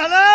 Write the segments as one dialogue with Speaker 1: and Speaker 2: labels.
Speaker 1: ভালো।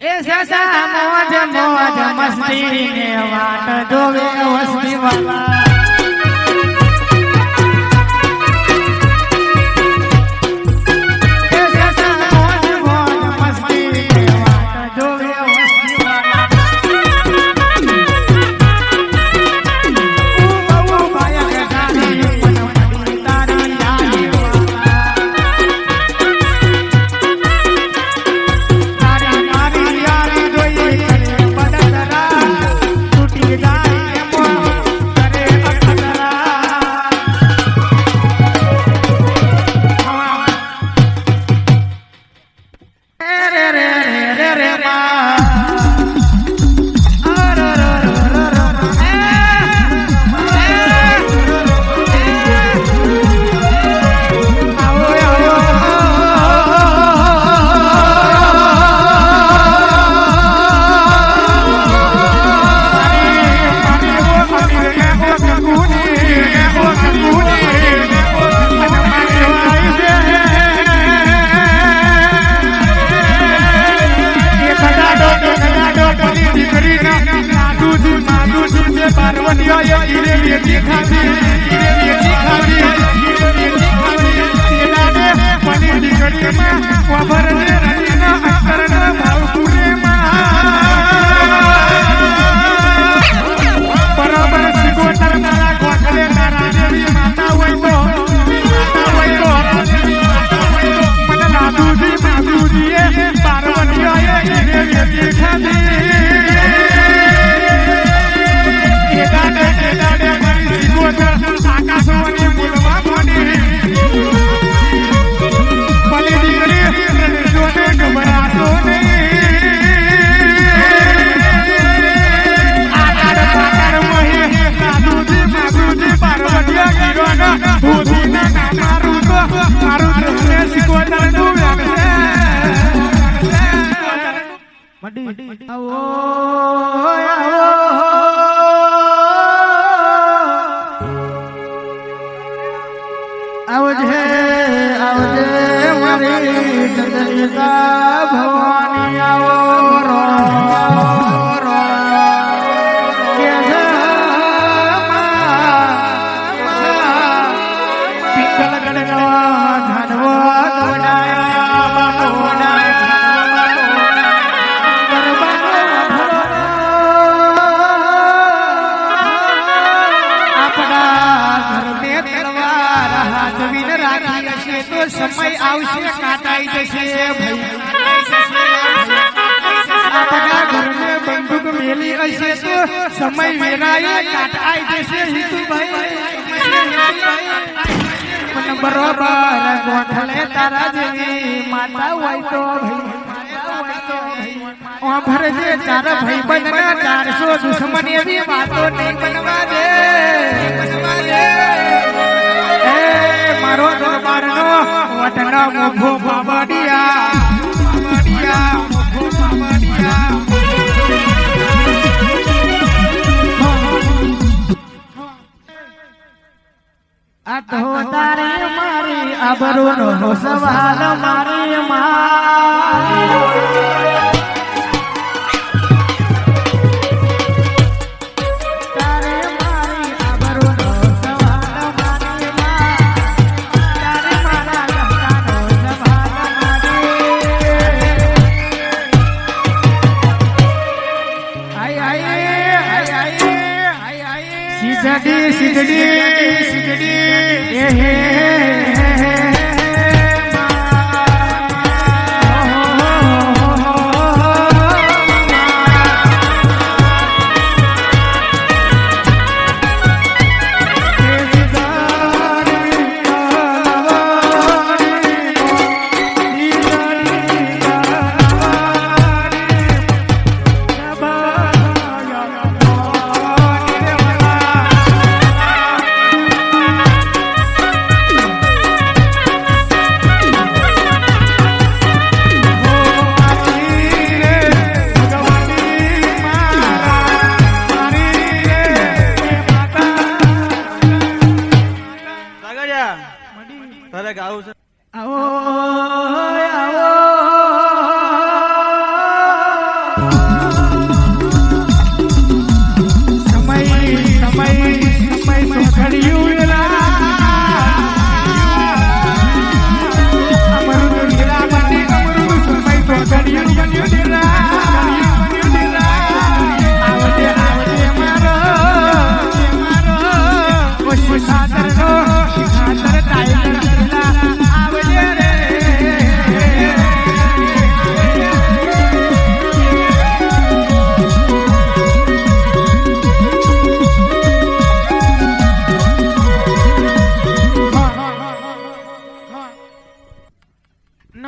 Speaker 1: એ સસા મોજ મોજ મસ્તી ને વાટ જોવે વસ્તી વાળા. આવજે આવજે મારી જગદંબા ભવાની આવો રો જશે તો સમય વેરાય કાટાઈ જશે હિતુભાઈ. પણ બરોબર ગોઠલે તારા જેવી માતા હોય તો ભાઈ. ભરજે તારા ભાઈ બનના ચારસો દુશ્મન એવી વાતો નહીં બનવા દે. બનવા દે મારો દરબારનો મોભો બાબડિયા આ તો તારે મારી આબરૂનો સવાલ મારી માં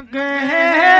Speaker 1: again